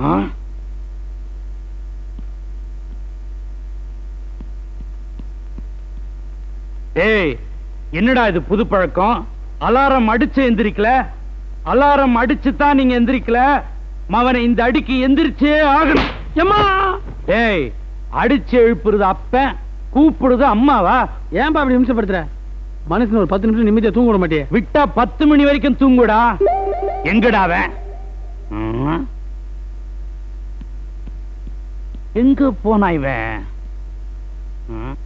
ஆ? ஏய் என்னடா இது புது பழக்கம்? அலாரம் அடிச்சு எந்திரிக்கல? அலாரம் அடிச்சு தான் நீங்க எந்திரிக்கல? மவனை இந்த அடிக்கு எந்திரிச்சே ஆகணும். எம்மா! ஏய் அடிச்சு எழுப்புறது அப்ப கூப்பிடுறது அம்மாவா? ஏன்பா அப்படி நிமிஷப்படுத்துற மனுஷன் ஒரு பத்து நிமிஷம் நிம்மதியா தூங்க மாட்டே விட்டா பத்து மணி வரைக்கும் தூங்குடா எங்கடா எங்க போனா இவன் ம்?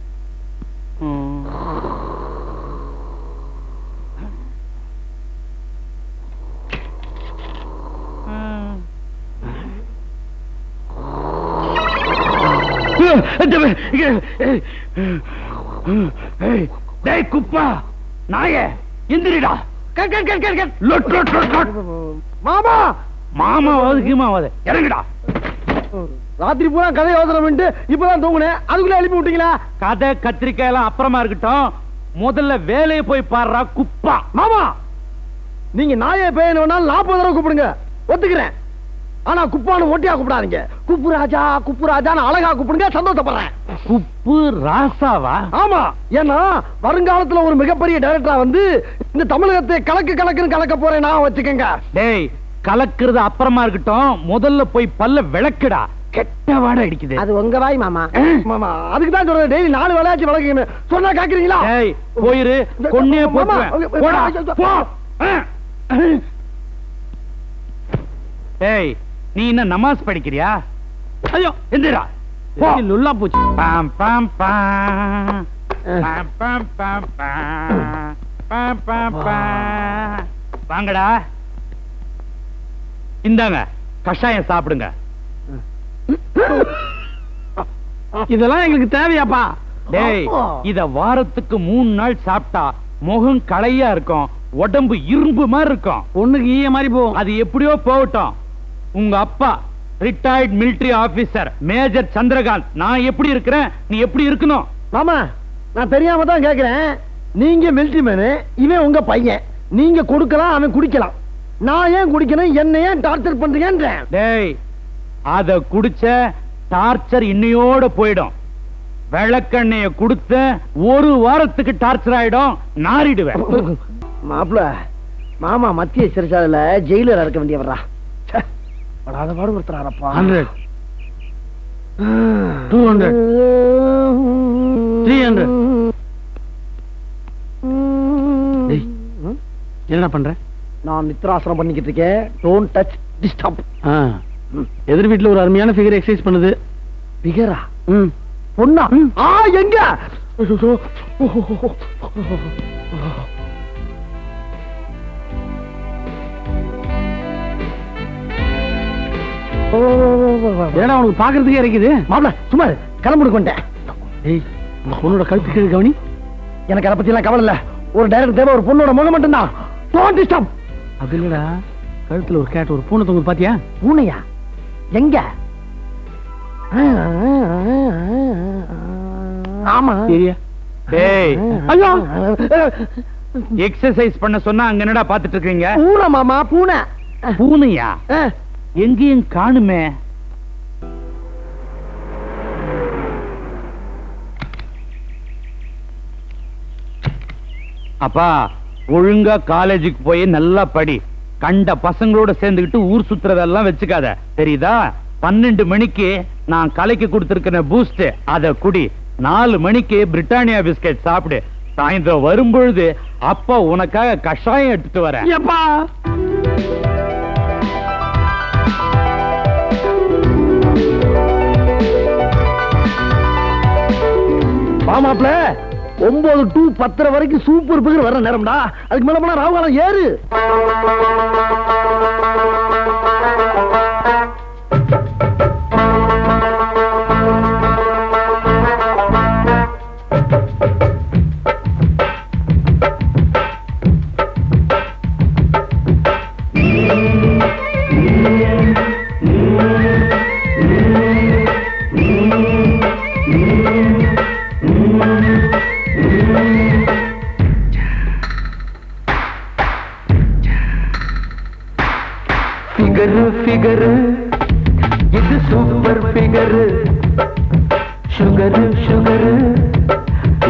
டேய் குப்பா! நாயே எந்திரிடா. கட் கட் கட் கட் லொட் லொட் லொட் லொட். மாமா! மாமாவாது கீமாவாது இறங்குடா. ராத்திரி பூரா கதை யோசனை பண்ணிட்டு இப்பதான் தூங்குனேன். அதுக்குள்ள எழுப்பி விட்டீங்களா? கதை கத்திரிக்காய் எல்லாம் அப்புறமா இருக்கட்டும். முதல்ல வேலையை போய் பாடுறா குப்பா. மாமா! நீங்க நாயை பேயணும்னாலும் நாற்பது தடவை கூப்பிடுங்க. ஒத்துக்கிறேன். ஆனா குப்பானு ஒட்டியா கூப்பிடாதீங்க. குப்பு ராஜா குப்பு ராஜான்னு அழகா கூப்பிடுங்க சந்தோஷப்படுறேன். குப்பு ராசாவா? ஆமா ஏன்னா வருங்காலத்துல ஒரு மிகப்பெரிய டைரக்டரா வந்து இந்த தமிழகத்தை கலக்கு கலக்குன்னு கலக்க போறேன் நான் வச்சுக்கங்க. டேய் கலக்குறது அப்புறமா இருக்கட்டும். முதல்ல போய் பல்ல விளக்குடா. கெட்ட வாடை அடிக்குது. அது உங்க வாய் மாமா. மாமா அதுக்கு தான் சொல்றேன். டெய்லி நாலு வேலையாச்சும் விளக்குங்க சொன்னா கேக்குறீங்களா? டேய் போயிரு. கொன்னே போடா. போ. ஆ. நீ என்ன நமாஸ் படிக்கிறியா? ஐயோ எந்திரா. லுல்லா போச்சு? பாம் பாம் பாம் பாம் பாம் பாம் பாம் பாம் வாங்கடா. இந்தாங்க கஷாயம் சாப்பிடுங்க. இதெல்லாம் எங்களுக்கு தேவையாப்பா. டேய் இத வாரத்துக்கு மூணு நாள் சாப்பிட்டா முகம் களையா இருக்கும் உடம்பு இரும்பு மாதிரி இருக்கும். பொண்ணுக்கு ஈய மாதிரி போகும். அது எப்படியோ போகட்டும். உங்க அப்பா retired military officer major Chandrakanth. நான் எப்படி இருக்கிறேன்? நீ எப்படி இருக்கணும்? மாமா நான் தெரியாம தான் கேக்குறேன். நீங்க மிலிட்டரி மேனு இவன் உங்க பையன். நீங்க கொடுக்கலாம் அவன் குடிக்கலாம். நான் ஏன் குடிக்கணும்? என்ன ஏன் டார்ச்சர் பண்றீங்கன்றேன். டேய் அத குடிச்ச டார்ச்சர் இன்னையோட போயிடும். விளக்கெண்ணெய கொடுத்த ஒரு வாரத்துக்கு டார்ச்சர் ஆயிடும். நாரிடுவேன் மாப்பிள மாமா மத்திய சிறைச்சாலையில ஜெயிலர் இருக்க வேண்டியவரா ச்சே, படாத பாடு ஒருத்தராரப்பா hundred. Two hundred three hundred என்ன பண்ற? நான் நித்ராசனம் பண்ணிக்கிட்டு இருக்கேன் டோன்ட் டச் டிஸ்டர்ப் எதிர் வீட்ல ஒரு அருமையான ஃபிகர் எக்ஸசைஸ் பண்ணுது. ஃபிகரா ம். பொண்ணா? ஆ எங்க? ஏன்னா உனக்கு பாக்குறதுக்கே இருக்குது மாப்பிள சும்மா கிளம்புடு கொண்டேன் இந்த பொண்ணோட கழுத்து கீழே கவனி. எனக்கு அதை பத்தி எல்லாம் கவலை இல்ல. ஒரு டைரக்டர் தேவை ஒரு பொண்ணோட முகம் மட்டும்தான். டோன்ட் டிஸ்டர்ப் அது இல்லடா. கழுத்துல ஒரு கேட் ஒரு பூனை தொங்கு பாத்தியா? பூனையா? எங்க? ஆமா. டேய். ஐயோ. எக்ஸசைஸ் பண்ண சொன்னா அங்க என்னடா பாத்துட்டு இருக்கீங்க? பூனை மாமா பூனை. பூனையா. எங்கேயும் காணுமே. அப்பா ஒழுங்கா காலேஜுக்கு போய் நல்லா படி. கண்ட பசங்களோட சேர்ந்துக்கிட்டு ஊர் சுத்துறதெல்லாம் வச்சுக்காத. தெரியுதா? பன்னெண்டு மணிக்கு நான் கலைக்கு கொடுத்திருக்கிற பூஸ்ட் அத குடி. நாலு மணிக்கு பிரிட்டானியா பிஸ்கட் சாப்பிடு. சாயந்தரம் வரும்பொழுது அப்பா உனக்காக கஷாயம் எடுத்துட்டு வரேன். மாமாப்ல ஒன்பது டு பத்தரை வரைக்கும் சூப்பர் பிகர் வர நேரம்டா. அதுக்கு மேல போனா ராகுகாலம் ஏறு. சுகரு சுகரு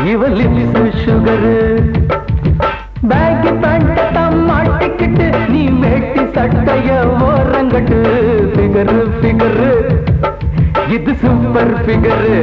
இவ லிப்ஸ் சுகரு பேக்கி பேண்ட மாட்டிக்கிட்டு நீ வேட்டி சட்டைய ஓரங்கட்டு. ஃபிகரு ஃபிகரு இது சூப்பர் ஃபிகரு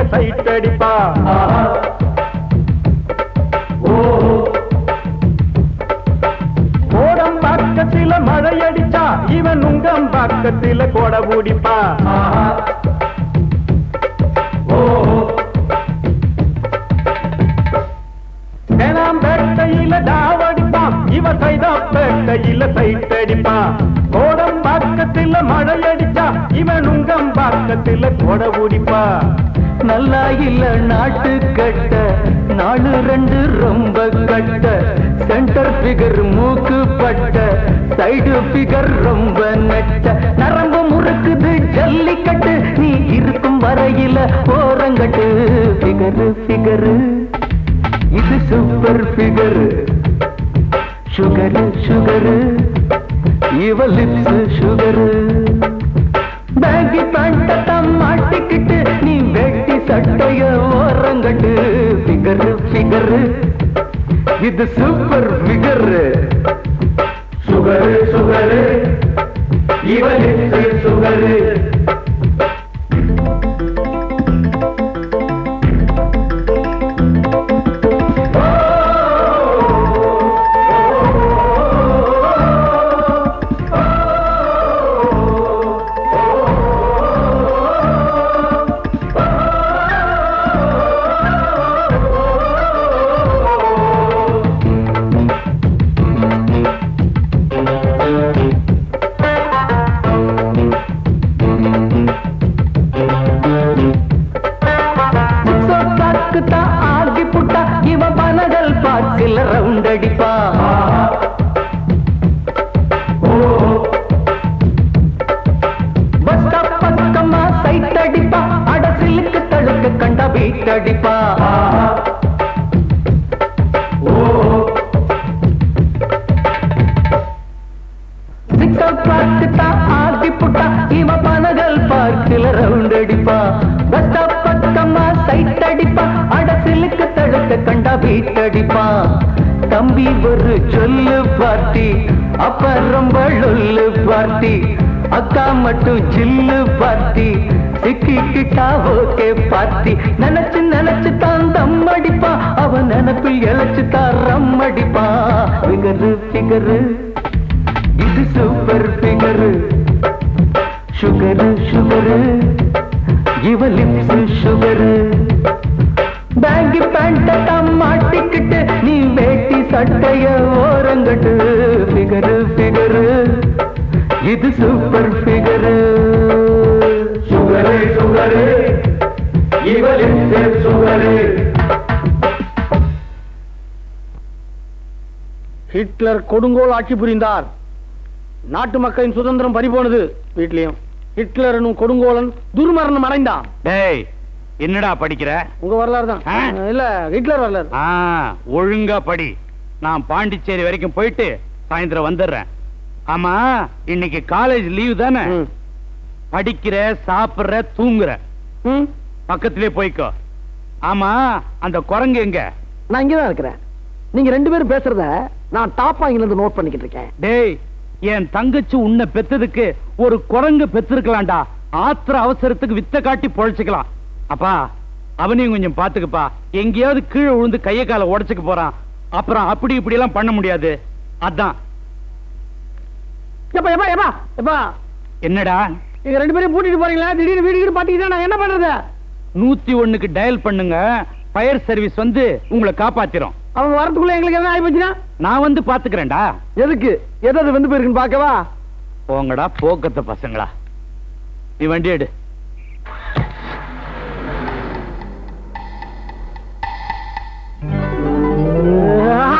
கையில சைட் அடிப்பா கோடம் பக்கத்தில மழை அடிச்சா இவன் உங்கம் பக்கத்தில கொட பிடிப்பா பேட்டையில டாவடிப்பா இவ சைதா பேட்டையில சைட் அடிப்பா. கோடம் பார்க்கத்தில் மழை அடிச்சா இவன் உங்கம் பார்க்கத்தில் கொடை பிடிப்பா நல்லா இல்ல நாட்டு கட்ட. நாலு ரெண்டு ரொம்ப கட்ட. சென்டர் பிகர் மூக்கு பட்ட. சைடு பிகர் ரொம்ப நெட்ட. நரம்பு முறுக்குது ஜல்லிக்கட்டு. நீ இருக்கும் வரையில போரங்கட்டு பிகரு பிகரு இது சூப்பர் பிகரு சுகரு சுகரு இவ லிப்ஸ் சுகரு பேகி பேண்ட மாட்டிக்கிட்டு தட்டைய வெட்டி சட்டைய ஓரங்கட்டு ஃபிகரு ஃபிகரு இது சூப்பர் ஃபிகரு சுகரு சுகரு. இவ சுகரு. கண்ட அடிப்பா புட்டா இவ பனகல் ரவுண்ட் அடிப்பா. பக்கமா சைட் அடிப்பா. அடசிலுக்கு தழுக்க கண்டா பீட் அடிப்பா. தம்பி ஒரு சொல்லு பார்ட்டி அப்ப ரொம்ப லொல்லு பார்ட்டி அக்கா மட்டும் சில்லு பார்ட்டி ஓகே பார்ட்டி நினைச்சு நினைச்சு தான் தம் அடிப்பா. அவன் நினைப்பில் இழைச்சு தான் ரம் அடிப்பா. பிகரு ஃபிகரு சுகரு சுகரு இவ லிப்ஸ் சுகரு. ஹிட்லர் கொடுங்கோல் ஆட்சி புரிந்தார். நாட்டு மக்களின் சுதந்திரம் பறிபோனது வீட்லயும். ஹிட்லர் எனும் கொடுங்கோலன் துர்மரணம் அடைந்தான். டேய் என்னடா படிக்கிற? உங்க வரலாறு தான்? இல்ல ஹிட்லர் வரலாறு. ஆ ஒழுங்கா படி. நான் பாண்டிச்சேரி வரைக்கும் போயிட்டு சாயந்தரம் வந்துடுறேன் ஆமா இன்னைக்கு காலேஜ் லீவு தானே. படிக்கிற சாப்பிடுற தூங்குற. பக்கத்திலே போய்க்கோ. ஆமா அந்த குரங்கு எங்க? நான் இங்கதான் இருக்கிறேன். நீங்க ரெண்டு பேரும் பேசுறத நான் டாப் ஆங்கில இருந்து நோட் பண்ணிக்கிட்டு இருக்கேன். டேய் என் தங்கச்சி உன்னை பெத்ததுக்கு ஒரு குரங்கு பெத்திருக்கலாம்டா. ஆத்திர அவசரத்துக்கு வித்த காட்டி பொழைச்சுக்கலாம். அப்பா அவனையும் கொஞ்சம் பாத்துக்கப்பா. எங்கேயாவது கீழே விழுந்து கைய காலை உடைச்சுக்க போறான். அப்புறம் அப்படி இப்படி எல்லாம் பண்ண முடியாது. அதான். என்னடா? எங்க ரெண்டு பேரும் பூட்டிட்டு போறீங்களா? திடீர்னு வீடு வீடு பாத்தீங்கன்னா நான் என்ன பண்றது? நூத்தி ஒண்ணுக்கு டயல் பண்ணுங்க. ஃபயர் சர்வீஸ் வந்து உங்களை காப்பாத்திரும். அவங்க வரதுக்குள்ள எங்களுக்கு என்ன ஆகி போச்சுன்னா நான் வந்து பாத்துக்கிறேன்டா. எதுக்கு? எதாவது வந்து போயிருக்குன்னு பாக்கவா போங்கடா போக்கத்த பசங்களா. நீ வண்டி எடு. ஆ.